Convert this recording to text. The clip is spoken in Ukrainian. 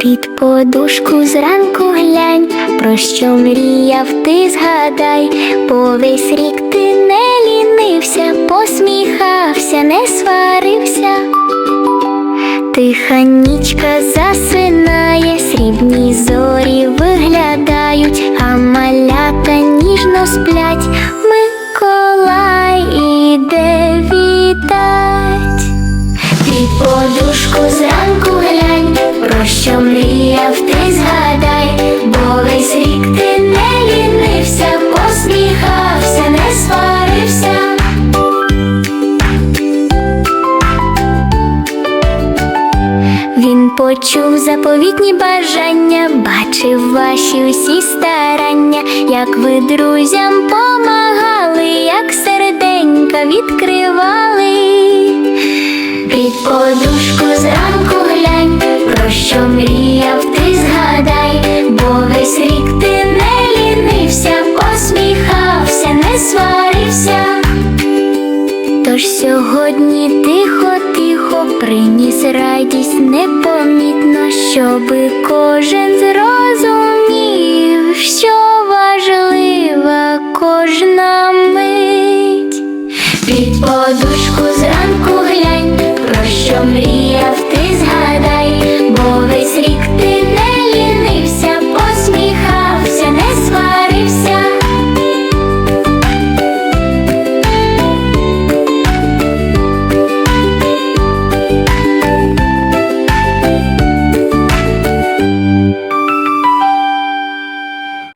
Під подушку зранку глянь, про що мріяв, ти згадай, бо весь рік ти не лінився, посміхався, не сварився. Тиха нічка засинає, срібні зорі виглядають, а малята ніжно сплять. Миколай іде вітать. Під подушку зранку глянь, що мріяв, ти згадай, бо весь рік ти не лінився, посміхався, не сварився. Він почув заповітні бажання, бачив ваші усі старання, як ви друзям помагали, як серденька відкривали. Під про що мріяв, ти згадай, бо весь рік ти не лінився, посміхався, не сварився. Тож сьогодні тихо, тихо приніс радість непомітно, щоби кожен зрозумів, що важлива кожна мить. Під подушку зранку глянь, про що мріяв, Take this.